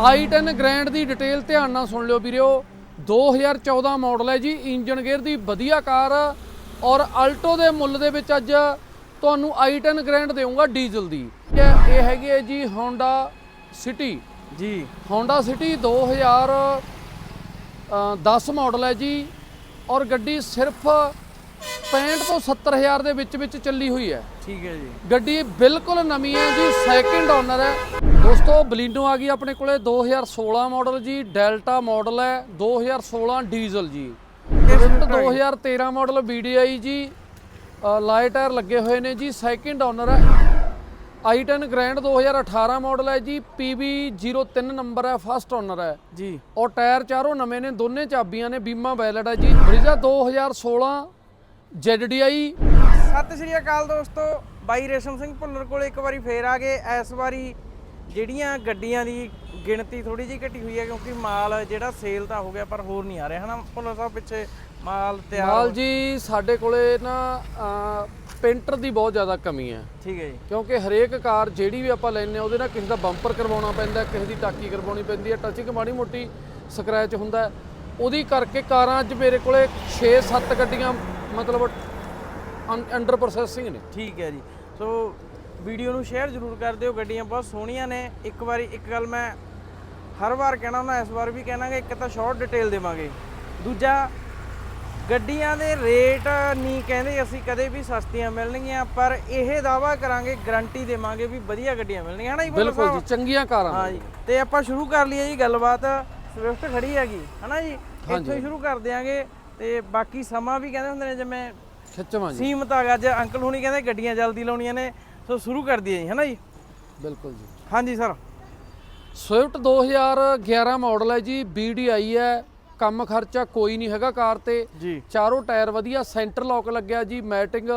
i10 grand ਦੀ detail ਧਿਆਨ ਨਾਲ ਸੁਣ ਲਿਓ ਵੀਰਿਓ 2014 ਮਾਡਲ ਹੈ ਜੀ ਇੰਜਨ ਗੇਅਰ ਦੀ ਵਧੀਆ ਕਾਰ ਔਰ ਆਲਟੋ ਦੇ ਮੁੱਲ ਦੇ ਵਿੱਚ ਅੱਜ ਤੁਹਾਨੂੰ i10 ਗ੍ਰੈਂਡ ਦੇਵਾਂਗਾ ਡੀਜ਼ਲ ਦੀ। ਇਹ ਹੈਗੀ ਹੈ ਜੀ Honda City ਜੀ। Honda City 2010 ਮਾਡਲ ਹੈ ਜੀ ਔਰ ਗੱਡੀ ਸਿਰਫ 65 ਤੋਂ 70 ਹਜ਼ਾਰ ਦੇ ਵਿੱਚ ਵਿੱਚ ਚੱਲੀ ਹੋਈ ਹੈ। ਠੀਕ ਹੈ ਜੀ। ਗੱਡੀ ਬਿਲਕੁਲ ਨਵੀਂ ਹੈ ਜੀ ਸੈਕਿੰਡ ਓਨਰ ਹੈ। ਦੋਸਤੋ ਬਲੀਨੋ ਆ ਗਈ ਆਪਣੇ ਕੋਲੇ 2016 ਮਾਡਲ ਜੀ ਡੈਲਟਾ ਮਾਡਲ ਹੈ 2016 ਡੀਜ਼ਲ ਜੀ। ਸਵਿਫਟ 2013 ਮਾਡਲ BDI ਜੀ ਲਾਈਟ ਟਾਇਰ ਲੱਗੇ ਹੋਏ ਨੇ ਜੀ ਸੈਕਿੰਡ ਓਨਰ ਹੈ। i10 ਗ੍ਰੈਂਡ 2018 ਮਾਡਲ ਹੈ ਜੀ PB03 ਨੰਬਰ ਹੈ ਫਸਟ ਓਨਰ ਹੈ। ਜੀ। ਔਰ ਟਾਇਰ ਚਾਰੋਂ ਨਵੇਂ ਨੇ ਦੋਨੇ ਚਾਬੀਆਂ ਨੇ ਬੀਮਾ ਵੈਲਿਡ ਹੈ ਜੀ। ਬ੍ਰਿਜ਼ਾ 2016 ZDI ਸਤਿ ਸ਼੍ਰੀ ਅਕਾਲ ਦੋਸਤੋ ਬਾਈ ਰੇਸ਼ਮ ਸਿੰਘ ਭੁੱਲਰ ਕੋਲ ਇੱਕ ਵਾਰੀ ਫੇਰ ਆ ਗਏ ਇਸ ਵਾਰੀ ਜਿਹੜੀਆਂ ਗੱਡੀਆਂ ਦੀ ਗਿਣਤੀ ਥੋੜੀ ਜਿਹੀ ਘਟੀ ਹੋਈ ਹੈ ਕਿਉਂਕਿ ਮਾਲ ਜਿਹੜਾ ਸੇਲ ਤਾਂ ਹੋ ਗਿਆ ਪਰ ਹੋਰ ਨਹੀਂ ਆ ਰਿਹਾ ਹਨਾ? ਭੁੱਲਰ ਸਾਹਿਬ ਪਿੱਛੇ ਮਾਲ ਤਿਆਰ ਮਾਲ ਜੀ ਸਾਡੇ ਕੋਲੇ ਨਾ ਪੇਂਟਰ ਦੀ ਬਹੁਤ ਜ਼ਿਆਦਾ ਕਮੀ ਹੈ। ਠੀਕ ਹੈ ਜੀ। ਕਿਉਂਕਿ ਹਰੇਕ ਕਾਰ ਜਿਹੜੀ ਵੀ ਆਪਾਂ ਲੈਨੇ ਆ ਉਹਦੇ ਨਾਲ ਕਿਸੇ ਦਾ ਬੰਪਰ ਕਰਵਾਉਣਾ ਪੈਂਦਾ ਕਿਸੇ ਦੀ ਟਾਕੀ ਕਰਵਾਉਣੀ ਪੈਂਦੀ ਹੈ। ਟਚਿੰਗ ਮਾੜੀ ਮੋਟੀ ਸਕ੍ਰੈਚ ਹੁੰਦਾ। ਉਹਦੀ ਕਰਕੇ ਕਾਰਾਂ ਅੱਜ ਮੇਰੇ ਕੋਲੇ 6-7 ਗੱਡੀਆਂ ਮਤਲਬ ਅੰਡਰ ਪ੍ਰੋਸੈਸਿੰਗ ਨੇ। ਠੀਕ ਹੈ ਜੀ। ਸੋ ਵੀਡੀਓ ਨੂੰ ਸ਼ੇਅਰ ਜ਼ਰੂਰ ਕਰ ਦਿਓ ਗੱਡੀਆਂ ਬਹੁਤ ਸੋਹਣੀਆਂ ਨੇ। ਇੱਕ ਵਾਰੀ ਇੱਕ ਗੱਲ ਮੈਂ ਹਰ ਵਾਰ ਕਹਿਣਾ ਹੁੰਦਾ ਇਸ ਵਾਰ ਵੀ ਕਹਿਣਾਗਾ ਇੱਕ ਤਾਂ ਸ਼ਾਰਟ ਡਿਟੇਲ ਦੇਵਾਂਗੇ। ਦੂਜਾ ਗੱਡੀਆਂ ਦੇ ਰੇਟ ਨਹੀਂ ਕਹਿੰਦੇ ਅਸੀਂ ਕਦੇ ਵੀ ਸਸਤੀਆਂ ਮਿਲਣਗੀਆਂ ਪਰ ਇਹ ਦਾਵਾ ਕਰਾਂਗੇ ਗਾਰੰਟੀ ਦੇਵਾਂਗੇ ਵੀ ਵਧੀਆ ਗੱਡੀਆਂ ਮਿਲਣਗੀਆਂ। ਹਨਾ ਜੀ ਬਿਲਕੁਲ? ਜੀ ਚੰਗੀਆਂ ਕਾਰਾਂ ਹਾਂ ਜੀ ਤੇ ਆਪਾਂ ਸ਼ੁਰੂ ਕਰ ਲਈਏ ਜੀ ਗੱਲਬਾਤ। ਸਵਿਫਟ ਖੜੀ ਹੈਗੀ ਹਨਾ ਜੀ? ਇੱਥੋਂ ਹੀ ਸ਼ੁਰੂ ਕਰ ਦਿਆਂਗੇ ਤੇ ਬਾਕੀ ਸਮਾਂ ਵੀ ਕਹਿੰਦੇ ਹੁੰਦੇ ਨੇ ਜਿਵੇਂ ਖਿੱਚਵਾਂ ਜੀ ਸੀਮਤ ਆ ਗਿਆ ਅੱਜ ਅੰਕਲ ਹੁਣੀ ਕਹਿੰਦੇ ਗੱਡੀਆਂ ਜਲਦੀ ਲਾਉਣੀਆਂ ਨੇ ਸੋ ਸ਼ੁਰੂ ਕਰ ਦਈਏ ਜੀ ਹਨਾ ਜੀ? ਬਿਲਕੁਲ ਜੀ। ਹਾਂਜੀ ਸਰ। ਸਵਿਫਟ 2011 ਮਾਡਲ ਹੈ ਜੀ BDI ਹੈ ਕੰਮ ਖਰਚਾ ਕੋਈ ਨਹੀਂ ਹੈਗਾ ਕਾਰ ਤੇ। ਜੀ। ਚਾਰੋਂ ਟਾਇਰ ਵਧੀਆ ਸੈਂਟਰ ਲੌਕ ਲੱਗਿਆ ਜੀ ਮੈਟਿੰਗ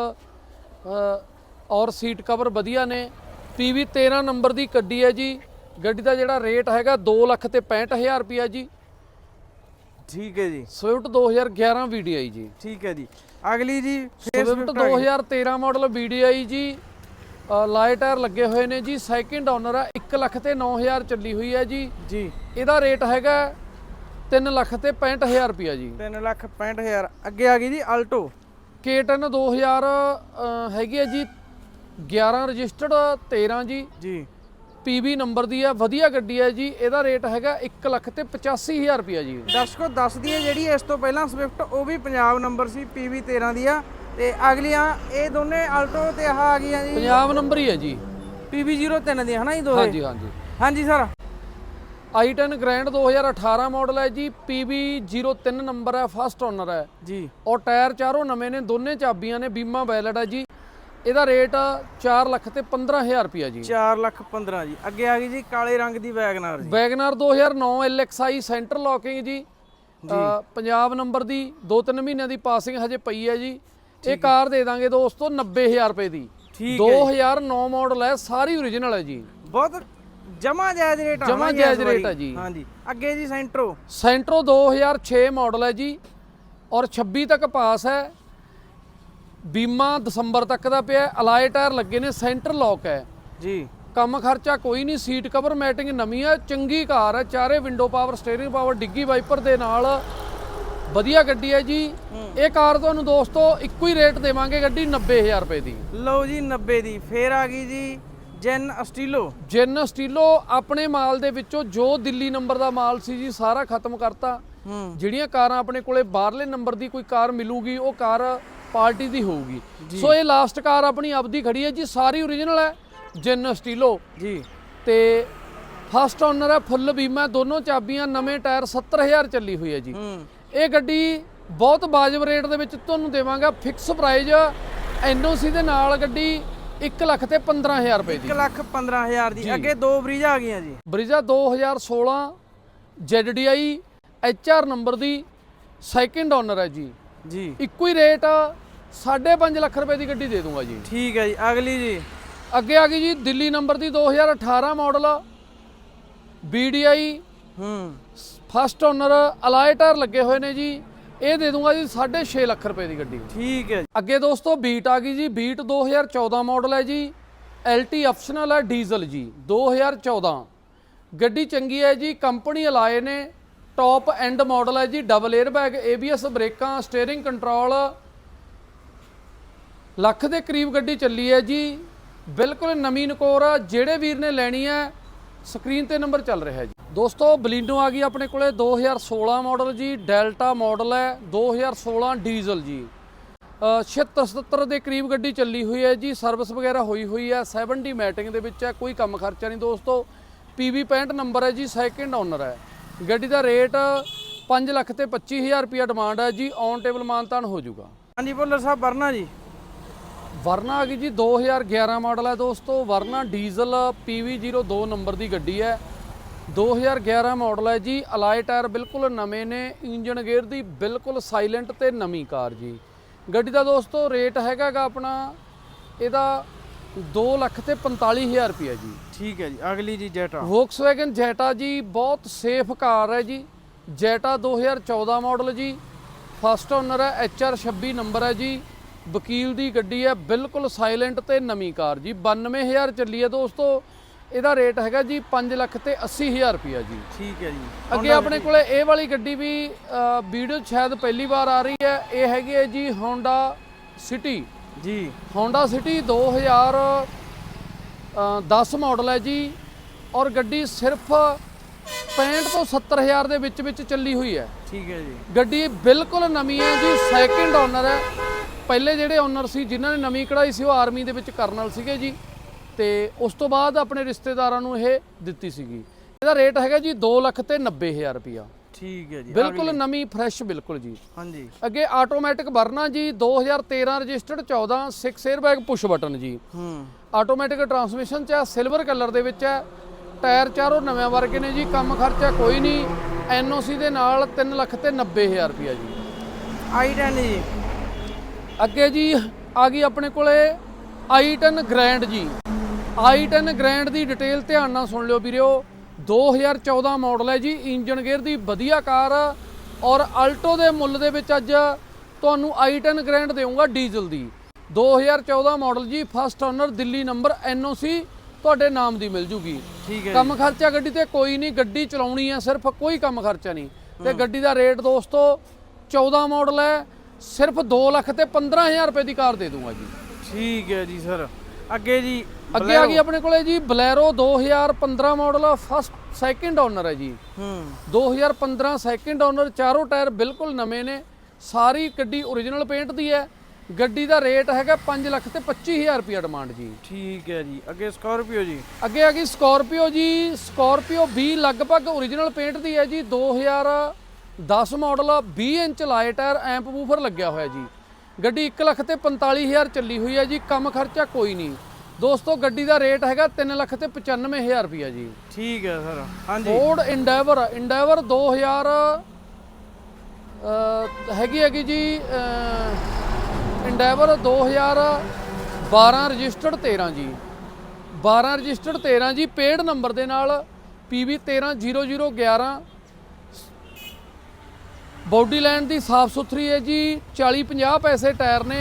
ਔਰ ਸੀਟ ਕਵਰ ਵਧੀਆ ਨੇ। PV 13 ਨੰਬਰ ਦੀ ਗੱਡੀ ਹੈ ਜੀ ਗੱਡੀ ਦਾ ਜਿਹੜਾ ਰੇਟ ਹੈਗਾ 2 ਲੱਖ ਤੇ 65000 ਰੁਪਿਆ ਜੀ। ਠੀਕ ਹੈ ਜੀ। ਸਵਿਫਟ 2011 VDI ਜੀ। ਠੀਕ ਹੈ ਜੀ। ਅਗਲੀ ਜੀ ਸਵਿਫਟ 2013 ਮਾਡਲ VDI ਜੀ ਲਾਈਟ ਟਾਇਰ ਲੱਗੇ ਹੋਏ ਨੇ ਜੀ। ਸੈਕਿੰਡ ਓਨਰ ਹੈ 1 ਲੱਖ ਤੇ 9000 ਚੱਲੀ ਹੋਈ ਹੈ ਜੀ। ਜੀ। ਇਹਦਾ ਰੇਟ ਹੈਗਾ 3 ਲੱਖ ਤੇ 65000 ਰੁਪਿਆ ਜੀ। 3 ਲੱਖ 65000 ਅੱਗੇ ਆ ਗਈ ਜੀ ਆਲਟੋ K10 2000 ਅਹ, ਹੈਗੀ ਹੈ ਜੀ। 11 ਰਜਿਸਟਰਡ 13 ਜੀ। ਜੀ। PB ਨੰਬਰ ਦੀ ਹੈ ਵਧੀਆ ਗੱਡੀ ਹੈ ਜੀ। ਇਹਦਾ ਰੇਟ ਹੈਗਾ 1 ਲੱਖ ਤੇ 85000 ਰੁਪਿਆ ਜੀ। ਦਰਸ਼ਕੋ ਦੱਸ ਦਈਏ ਜਿਹੜੀ ਇਸ ਤੋਂ ਪਹਿਲਾਂ ਸਵਿਫਟ ਉਹ ਵੀ ਪੰਜਾਬ ਨੰਬਰ ਸੀ। PV 13 ਦੀ ਆ। ਤੇ ਅਗਲੀਆਂ ਇਹ ਦੋਨੇ ਆਲਟੋ ਤੇ ਆਹ ਆ ਗਈਆਂ ਜੀ। ਪੰਜਾਬ ਨੰਬਰ ਹੀ ਹੈ ਜੀ। PV 03 ਦੀ ਹਨਾ ਜੀ ਦੋਏ ਹਾਂਜੀ ਹਾਂਜੀ। ਹਾਂਜੀ ਸਰ। i10 ਗ੍ਰੈਂਡ 2018 ਮਾਡਲ ਹੈ ਜੀ। PB 03 ਨੰਬਰ ਹੈ ਫਸਟ ਓਨਰ ਹੈ। ਜੀ। ਔਰ ਟਾਇਰ ਚਾਰੋਂ ਨਵੇਂ ਨੇ ਦੋਨੇ ਚਾਬੀਆਂ ਨੇ ਬੀਮਾ ਵੈਲਿਡ ਹੈ ਜੀ। ਇਹਦਾ ਰੇਟ 4 ਲੱਖ ਤੇ 15000 ਰੁਪਿਆ ਜੀ। 4 ਲੱਖ 15 ਜੀ। ਅੱਗੇ ਆ ਗਈ ਜੀ ਕਾਲੇ ਰੰਗ ਦੀ ਵੈਗਨਾਰ ਜੀ। ਵੈਗਨਾਰ 2009 LXI ਸੈਂਟਰ ਲੌਕਿੰਗ ਜੀ। ਪੰਜਾਬ ਨੰਬਰ ਦੀ 2-3 ਮਹੀਨਿਆਂ ਦੀ ਪਾਸਿੰਗ ਹਜੇ ਪਈ ਹੈ ਜੀ। ਇਹ ਕਾਰ ਦੇ ਦਾਂਗੇ ਦੋਸਤੋ 90000 ਰੁਪਏ ਦੀ। ਠੀਕ 2009 ਮਾਡਲ ਹੈ ਸਾਰੀ ਓਰੀਜਨਲ ਹੈ ਜੀ। ਬਹੁਤ ਜਮਾ ਜਾਇਜ਼ ਰੇਟ ਆ ਜਮਾਂ ਜਾਇਜ਼। ਰੇਟ ਆ ਜੀ। ਹਾਂਜੀ ਅੱਗੇ ਜੀ ਸੈਂਟਰੋ। ਸੈਂਟਰੋ 2006 ਮਾਡਲ ਹੈ ਜੀ ਔਰ 26 ਤੱਕ ਪਾਸ ਹੈ। ਬੀਮਾ ਦਸੰਬਰ ਤੱਕ ਦਾ ਪਿਆ ਅਲਾਈ ਟਾਇਰ ਲੱਗੇ ਨੇ ਸੈਂਟਰ ਲੌਕ ਹੈ। ਜੀ। ਕੰਮ ਖਰਚਾ ਕੋਈ ਨਹੀਂ ਸੀਟ ਕਵਰ ਮੈਟਿੰਗ ਨਵੀਂ ਹੈ ਚੰਗੀ ਕਾਰ ਹੈ ਚਾਰੇ ਵਿੰਡੋ ਪਾਵਰ ਸਟੀਅਰਿੰਗ ਪਾਵਰ ਡਿੱਗੀ ਵਾਈਪਰ ਦੇ ਨਾਲ ਵਧੀਆ ਗੱਡੀ ਹੈ ਜੀ। ਇਹ ਕਾਰ ਤੁਹਾਨੂੰ ਦੋਸਤੋ ਇੱਕੋ ਹੀ ਰੇਟ ਦੇਵਾਂਗੇ ਗੱਡੀ 90000 ਰੁਪਏ ਦੀ। ਲਓ ਜੀ 90 ਦੀ। ਫੇਰ ਆ ਗਈ ਜੀ ਜੈਨ ਅਸਟੀਲੋ। ਜਿਨ ਸਟੀਲੋ ਆਪਣੇ ਮਾਲ ਦੇ ਵਿੱਚੋਂ ਜੋ ਦਿੱਲੀ ਨੰਬਰ ਦਾ ਮਾਲ ਸੀ ਜੀ ਸਾਰਾ ਖਤਮ ਕਰਤਾ। ਜਿਹੜੀਆਂ ਕਾਰਾਂ ਆਪਣੇ ਕੋਲੇ ਬਾਹਰਲੇ ਨੰਬਰ ਦੀ ਕੋਈ ਕਾਰ ਮਿਲੂਗੀ ਉਹ ਕਾਰ ਪਾਰਟੀ ਦੀ ਹੋਊਗੀ। ਸੋ ਇਹ ਲਾਸਟ ਕਾਰ ਆਪਣੀ ਆਪਦੀ ਖੜੀ ਹੈ ਜੀ ਸਾਰੀ ਓਰੀਜਨਲ ਹੈ ਜਿਨ ਸਟੀਲੋ ਜੀ। ਤੇ ਫਸਟ ਓਨਰ ਹੈ ਫੁੱਲ ਬੀਮਾ ਦੋਨੋਂ ਚਾਬੀਆਂ ਨਵੇਂ ਟਾਇਰ 70000 ਚੱਲੀ ਹੋਈ ਹੈ ਜੀ। ਇਹ ਗੱਡੀ ਬਹੁਤ ਵਾਜਬ ਰੇਟ ਦੇ ਵਿੱਚ ਤੁਹਾਨੂੰ ਦੇਵਾਂਗਾ ਫਿਕਸ ਪ੍ਰਾਈਜ਼ ਐਨਓਸੀ ਦੇ ਨਾਲ ਗੱਡੀ 1 ਲੱਖ ਤੇ 15000 ਰੁਪਏ ਦੀ। 1 ਲੱਖ 15000 ਦੀ। ਅੱਗੇ ਦੋ ਬਰੀਜਾ ਆ ਗਈਆਂ ਜੀ। ਬ੍ਰਿਜ਼ਾ 2016 ZDI HR ਨੰਬਰ ਦੀ ਸੈਕਿੰਡ ਓਨਰ ਹੈ ਜੀ। ਜੀ। ਇੱਕੋ ਹੀ ਰੇਟ 5.5 ਲੱਖ ਰੁਪਏ ਦੀ ਗੱਡੀ ਦੇ ਦੂੰਗਾ ਜੀ। ਠੀਕ ਹੈ ਜੀ। ਅਗਲੀ ਜੀ। ਅੱਗੇ ਆ ਗਈ ਜੀ ਦਿੱਲੀ ਨੰਬਰ ਦੀ 2018 ਮਾਡਲ BDI ਹੂੰ। ਫਸਟ ਓਨਰ ਅਲਾਈ ਟਾਇਰ ਲੱਗੇ ਹੋਏ ਨੇ ਜੀ। ਇਹ ਦੇ ਦੂੰਗਾ ਜੀ 6.5 ਲੱਖ ਰੁਪਏ ਦੀ ਗੱਡੀ। ਠੀਕ ਹੈ ਜੀ। ਅੱਗੇ ਦੋਸਤੋ ਬੀਟ ਆ ਗਈ ਜੀ। ਬੀਟ 2014 ਮਾਡਲ ਹੈ ਜੀ। LT ਆਪਸ਼ਨਲ ਹੈ ਡੀਜ਼ਲ ਜੀ। 2014 ਗੱਡੀ ਚੰਗੀ ਹੈ ਜੀ। ਕੰਪਨੀ ਅਲਾਏ ਨੇ ਟੌਪ ਐਂਡ ਮਾਡਲ ਹੈ ਜੀ। ਡਬਲ 에ਅਰ ਬੈਗ ABS ਬ੍ਰੇਕਾਂ ਸਟੀਅਰਿੰਗ ਕੰਟਰੋਲ ਲੱਖ ਦੇ ਕਰੀਬ ਗੱਡੀ ਚੱਲੀ ਹੈ ਜੀ। ਬਿਲਕੁਲ ਨਵੀਂ ਨਕੋਰ ਜਿਹੜੇ ਵੀਰ ਨੇ ਲੈਣੀ ਹੈ ਸਕਰੀਨ ਤੇ ਨੰਬਰ ਚੱਲ ਰਿਹਾ ਜੀ। ਦੋਸਤੋ, ਬਲੀਨੋ ਆ ਗਈ ਆਪਣੇ ਕੋਲੇ 2016 ਮਾਡਲ ਜੀ, ਡੈਲਟਾ ਮਾਡਲ ਹੈ 2016 ਡੀਜ਼ਲ ਜੀ। 76 77 ਦੇ ਕਰੀਬ ਗੱਡੀ ਚੱਲੀ ਹੋਈ ਹੈ ਜੀ, ਸਰਵਿਸ ਵਗੈਰਾ ਹੋਈ ਹੋਈ ਹੈ 70 ਮੈਟਿੰਗ ਦੇ ਵਿੱਚ ਹੈ, ਕੋਈ ਕੰਮ ਖਰਚਾ ਨਹੀਂ ਦੋਸਤੋ। PV 65 ਨੰਬਰ ਹੈ ਜੀ ਸੈਕਿੰਡ ਓਨਰ ਹੈ। ਗੱਡੀ ਦਾ ਰੇਟ 5 ਲੱਖ ਤੇ 25000 ਰੁਪਿਆ ਡਿਮਾਂਡ ਹੈ ਜੀ ਔਨ ਟੇਬਲ ਮਾਨਤਾਨ ਹੋ ਜਾਊਗਾ। ਹਾਂਜੀ ਭੁੱਲਰ ਸਾਹਿਬ, ਵਰਨਾ ਜੀ। ਵਰਨਾ ਆ ਗਈ ਜੀ 2011 ਮਾਡਲ ਹੈ ਦੋਸਤੋ। ਵਰਨਾ ਡੀਜ਼ਲ PV02 ਨੰਬਰ ਦੀ ਗੱਡੀ ਹੈ। 2011 ਮਾਡਲ ਹੈ ਜੀ ਅਲਾਈ ਟਾਇਰ ਬਿਲਕੁਲ ਨਵੇਂ ਨੇ ਇੰਜਨ ਗੇਅਰ ਦੀ ਬਿਲਕੁਲ ਸਾਇਲੈਂਟ ਤੇ ਨਵੀਂ ਕਾਰ ਜੀ। ਗੱਡੀ ਦਾ ਦੋਸਤੋ ਰੇਟ ਹੈਗਾਗਾ ਆਪਣਾ ਇਹਦਾ 2 ਲੱਖ ਤੇ 45000 ਰੁਪਏ ਜੀ। ਠੀਕ ਹੈ ਜੀ ਅਗਲੀ ਜੀ ਜੈਟਾ। ਵੋਕਸਵੈਗਨ ਜੈਟਾ ਜੀ ਬਹੁਤ ਸੇਫ ਕਾਰ ਹੈ ਜੀ। ਜੈਟਾ 2014 ਮਾਡਲ ਜੀ ਫਸਟ ਓਨਰ ਹੈ HR26 ਨੰਬਰ ਹੈ ਜੀ। ਵਕੀਲ ਦੀ ਗੱਡੀ ਹੈ ਬਿਲਕੁਲ ਸਾਇਲੈਂਟ ਤੇ ਨਵੀਂ ਕਾਰ ਜੀ। 92000 ਚੱਲੀ ਹੈ ਦੋਸਤੋ। ਇਹਦਾ ਰੇਟ ਹੈਗਾ ਜੀ 5 ਲੱਖ ਤੇ 80000 ਰੁਪਿਆ ਜੀ। ਠੀਕ ਹੈ ਜੀ। ਅੱਗੇ ਆਪਣੇ ਕੋਲੇ ਇਹ ਵਾਲੀ ਗੱਡੀ ਵੀ ਵੀਡੀਓ ਸ਼ਾਇਦ ਪਹਿਲੀ ਵਾਰ ਆ ਰਹੀ ਹੈ। ਇਹ ਹੈਗੀ ਹੈ ਜੀ Honda City ਜੀ। Honda City 2010 ਮਾਡਲ ਹੈ ਜੀ। ਔਰ ਗੱਡੀ ਸਿਰਫ 65 ਤੋਂ 70000 ਦੇ ਵਿੱਚ ਵਿੱਚ ਚੱਲੀ ਹੋਈ ਹੈ। ਠੀਕ ਹੈ ਜੀ। ਗੱਡੀ ਬਿਲਕੁਲ ਨਵੀਂ ਹੈ ਜੀ ਸੈਕਿੰਡ ਓਨਰ ਹੈ। ਪਹਿਲੇ ਜਿਹੜੇ ਓਨਰ ਸੀ ਜਿਨ੍ਹਾਂ ਨੇ ਨਵੀਂ ਕਢਾਈ ਸੀ ਉਹ ਆਰਮੀ ਦੇ ਵਿੱਚ ਕਰਨਲ ਸੀਗੇ ਜੀ। ਤੇ ਉਸ ਤੋਂ ਬਾਅਦ ਆਪਣੇ ਰਿਸ਼ਤੇਦਾਰਾਂ ਨੂੰ ਇਹ ਦਿੱਤੀ ਸੀਗੀ। ਇਹਦਾ ਰੇਟ ਹੈਗਾ ਜੀ 2 ਲੱਖ ਤੇ 90000 ਰੁਪਿਆ ਠੀਕ ਹੈ ਜੀ। ਬਿਲਕੁਲ ਨਵੀਂ ਫਰੈਸ਼ ਬਿਲਕੁਲ ਜੀ। ਹਾਂਜੀ। ਅੱਗੇ ਆਟੋਮੈਟਿਕ ਵਰਨਾ ਜੀ 2013 ਰਜਿਸਟਰਡ 14 6 에ਅਰਬੈਗ ਪੁਸ਼ ਬਟਨ ਜੀ। ਹੂੰ। ਆਟੋਮੈਟਿਕ ਟਰਾਂਸਮਿਸ਼ਨ ਚ ਹੈ ਸਿਲਵਰ ਕਲਰ ਦੇ ਵਿੱਚ ਹੈ। ਟਾਇਰ ਚਾਰੋਂ ਨਵੇਂ ਵਰਗੇ ਨੇ ਜੀ ਕੰਮ ਖਰਚਾ ਕੋਈ ਨਹੀਂ। ਐਨਓਸੀ ਦੇ ਨਾਲ 3 ਲੱਖ ਤੇ 90000 ਰੁਪਿਆ ਜੀ। i10 ਜੀ। ਅੱਗੇ ਜੀ ਆ ਗਈ ਆਪਣੇ ਕੋਲੇ i10 ਗ੍ਰੈਂਡ ਜੀ। i10 ਗ੍ਰੈਂਡ ਦੀ ਡਿਟੇਲ ਧਿਆਨ ਨਾਲ ਸੁਣ ਲਿਓ ਵੀਰਿਓ 2014 ਮਾਡਲ ਹੈ ਜੀ ਇੰਜਨ ਗੇਅਰ ਦੀ ਵਧੀਆ ਕਾਰ ਔਰ ਅਲਟੋ ਦੇ ਮੁੱਲ ਦੇ ਵਿੱਚ ਅੱਜ ਤੁਹਾਨੂੰ i10 ਗ੍ਰੈਂਡ ਦੇਵਾਂਗਾ ਡੀਜ਼ਲ ਦੀ। 2014 ਮਾਡਲ ਜੀ first owner Delhi number NOC ਤੁਹਾਡੇ ਨਾਮ ਦੀ ਮਿਲ ਜੂਗੀ। ਠੀਕ ਹੈ ਕੰਮ ਖਰਚਾ ਗੱਡੀ ਤੇ ਕੋਈ ਨਹੀਂ ਗੱਡੀ ਚਲਾਉਣੀ ਹੈ ਸਿਰਫ ਕੋਈ ਕੰਮ ਖਰਚਾ ਨਹੀਂ। ਤੇ ਗੱਡੀ ਦਾ ਰੇਟ ਦੋਸਤੋ 14 ਮਾਡਲ ਹੈ ਸਿਰਫ 2 ਲੱਖ ਤੇ 15000 ਰੁਪਏ ਦੀ ਕਾਰ ਦੇ ਦੂੰਗਾ ਜੀ। ਠੀਕ ਹੈ ਜੀ ਸਰ। ਅੱਗੇ ਜੀ ਅੱਗੇ ਆ ਗਈ ਆਪਣੇ ਕੋਲੇ ਜੀ Bolero 2015 model first second owner ਹੈ ਜੀ। ਹੂੰ। 2015 ਸੈਕਿੰਡ ਓਨਰ ਚਾਰੋਂ ਟਾਇਰ ਬਿਲਕੁਲ ਨਵੇਂ ਨੇ। ਸਾਰੀ ਗੱਡੀ ਓਰੀਜਨਲ ਪੇਂਟ ਦੀ ਹੈ। ਗੱਡੀ ਦਾ ਰੇਟ ਹੈਗਾ 5 ਲੱਖ ਤੇ 25000 ਰੁਪਏ ਡਿਮਾਂਡ ਜੀ। ਠੀਕ ਹੈ ਜੀ। ਅੱਗੇ ਸਕਾਰਪੀਓ ਜੀ। ਅੱਗੇ ਆ ਗਈ ਸਕਾਰਪੀਓ ਜੀ। ਸਕਾਰਪੀਓ 20 ਲਗਭਗ ਓਰੀਜਨਲ ਪੇਂਟ ਦੀ ਹੈ ਜੀ 2010 ਮਾਡਲ 20 ਇੰਚ ਲਾਏ ਟਾਇਰ ਐਂਪ ਬੂਫਰ ਲੱਗਿਆ ਹੋਇਆ ਜੀ। ਗੱਡੀ 1 ਲੱਖ ਤੇ 45000 ਚੱਲੀ ਹੋਈ ਹੈ ਜੀ ਕੰਮ ਖਰਚਾ ਕੋਈ ਨਹੀਂ। ਦੋਸਤੋ ਗੱਡੀ ਦਾ ਰੇਟ ਹੈਗਾ 3 ਲੱਖ ਤੇ 95000 ਰੁਪਿਆ ਜੀ। ਠੀਕ ਹੈ ਸਰ ਹਾਂਜੀ। ਫੋਰਡ ਇੰਡੈਵਰ ਇੰਡੈਵਰ 2000 ਅਹ, ਹੈਗੀ ਹੈਗੀ ਜੀ ਇੰਡੈਵਰ 2012 ਰਜਿਸਟਰਡ 13 ਜੀ। 12 ਰਜਿਸਟਰਡ 13 ਜੀ ਪੇਡ ਨੰਬਰ ਦੇ ਨਾਲ PV 130011 ਬੋਡੀ ਲਾਈਨ ਦੀ ਸਾਫ਼ ਸੁਥਰੀ ਹੈ ਜੀ 40 50 ਪੈਸੇ ਟਾਇਰ ਨੇ।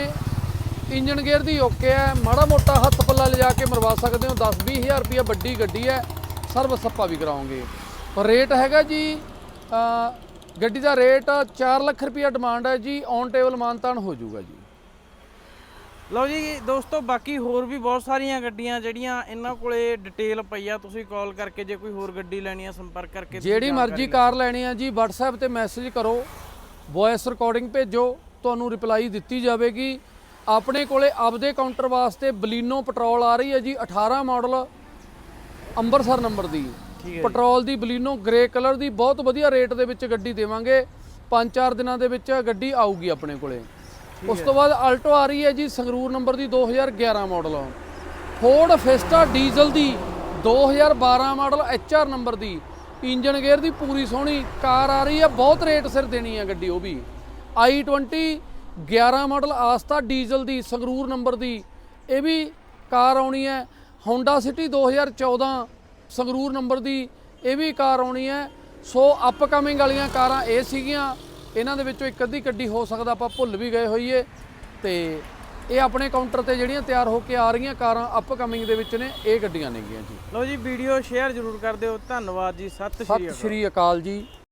ਇੰਜਨ ਗੇਅਰ ਦੀ ਓਕੇ ਹੈ, ਮਾੜਾ ਮੋਟਾ ਹੱਥ ਪੱਲਾ ਲਿਜਾ ਕੇ ਮਰਵਾ ਸਕਦੇ ਹੋ 10 20000 ਰੁਪਏ ਵੱਡੀ ਗੱਡੀ ਹੈ ਸਰਵ ਸੱਪਾ ਵੀ ਕਰਾਉਂਗੇ। ਰੇਟ ਹੈਗਾ ਜੀ ਗੱਡੀ ਦਾ ਰੇਟ 4 ਲੱਖ ਰੁਪਏ ਡਿਮਾਂਡ ਹੈ ਜੀ ਔਨ ਟੇਬਲ ਮਾਨਤਾਨ ਹੋ ਜਾਊਗਾ ਜੀ। ਲਓ ਜੀ ਦੋਸਤੋ ਬਾਕੀ ਹੋਰ ਵੀ ਬਹੁਤ ਸਾਰੀਆਂ ਗੱਡੀਆਂ ਜਿਹੜੀਆਂ ਇਹਨਾਂ ਕੋਲੇ ਡਿਟੇਲ ਪਈ ਆ ਤੁਸੀਂ ਕਾਲ ਕਰਕੇ ਜੇ ਕੋਈ ਹੋਰ ਗੱਡੀ ਲੈਣੀ ਆ ਸੰਪਰਕ ਕਰਕੇ ਜਿਹੜੀ ਮਰਜ਼ੀ ਕਾਰ ਲੈਣੀ ਹੈ ਜੀ WhatsApp ਤੇ ਮੈਸੇਜ ਕਰੋ ਵੌਇਸ ਰਿਕਾਰਡਿੰਗ ਭੇਜੋ ਤੁਹਾਨੂੰ ਰਿਪਲਾਈ ਦਿੱਤੀ ਜਾਵੇਗੀ। ਆਪਣੇ ਕੋਲੇ ਆਪਦੇ ਕਾਊਂਟਰ ਵਾਸਤੇ ਬਲੀਨੋ ਪੈਟਰੋਲ ਆ ਰਹੀ ਹੈ ਜੀ 18 ਮਾਡਲ ਅੰਮ੍ਰਿਤਸਰ ਨੰਬਰ ਦੀ। ਪੈਟਰੋਲ ਦੀ ਬਲੀਨੋ ਗ੍ਰੇ ਕਲਰ ਦੀ ਬਹੁਤ ਵਧੀਆ ਰੇਟ ਦੇ ਵਿੱਚ ਗੱਡੀ ਦੇਵਾਂਗੇ। 5-4 ਦਿਨਾਂ ਦੇ ਵਿੱਚ ਗੱਡੀ ਆਊਗੀ ਆਪਣੇ ਕੋਲੇ। ਉਸ ਤੋਂ ਬਾਅਦ ਆਲਟੋ ਆ ਰਹੀ ਹੈ ਜੀ, ਸੰਗਰੂਰ ਨੰਬਰ ਦੀ 2011 ਮਾਡਲ ਫੋਰਡ ਫਿਸਟਾ ਡੀਜ਼ਲ ਦੀ 2012 ਮਾਡਲ HR ਨੰਬਰ ਦੀ। ਇੰਜਨ ਗੇਅਰ ਦੀ ਪੂਰੀ ਸੋਹਣੀ ਕਾਰ ਆ ਰਹੀ ਹੈ, ਬਹੁਤ ਰੇਟ ਸਿਰ ਦੇਣੀ ਹੈ ਗੱਡੀ ਉਹ ਵੀ। i20 11 ਮਾਡਲ ਆਸਤਾ ਡੀਜ਼ਲ ਦੀ, ਸੰਗਰੂਰ ਨੰਬਰ ਦੀ। ਇਹ ਵੀ ਕਾਰ ਆਉਣੀ ਹੈ। Honda City 2014 ਸੰਗਰੂਰ ਨੰਬਰ ਦੀ। ਇਹ ਵੀ ਕਾਰ ਆਉਣੀ ਹੈ। ਸੋ ਅਪਕਮਿੰਗ ਵਾਲੀਆਂ ਕਾਰਾਂ ਇਹ ਸੀਗੀਆਂ। ਇਹਨਾਂ ਦੇ ਵਿੱਚੋਂ ਇੱਕ ਅੱਧੀ ਗੱਡੀ ਹੋ ਸਕਦਾ ਆਪਾਂ ਭੁੱਲ ਵੀ ਗਏ ਹੋਈਏ। ਤੇ ਇਹ ਆਪਣੇ ਕਾਊਂਟਰ ਤੇ ਜਿਹੜੀਆਂ ਤਿਆਰ ਹੋ ਕੇ ਆ ਰਹੀਆਂ ਕਾਰਾਂ ਅਪਕਮਿੰਗ ਦੇ ਵਿੱਚ ਨੇ ਇਹ ਗੱਡੀਆਂ ਨੇਗੀਆਂ ਜੀ। ਲਓ ਜੀ ਵੀਡੀਓ ਸ਼ੇਅਰ ਜ਼ਰੂਰ ਕਰ ਦਿਓ। ਧੰਨਵਾਦ ਜੀ ਸਤਿ ਸ਼੍ਰੀ ਸਤਿ ਸ਼੍ਰੀ ਅਕਾਲ ਜੀ।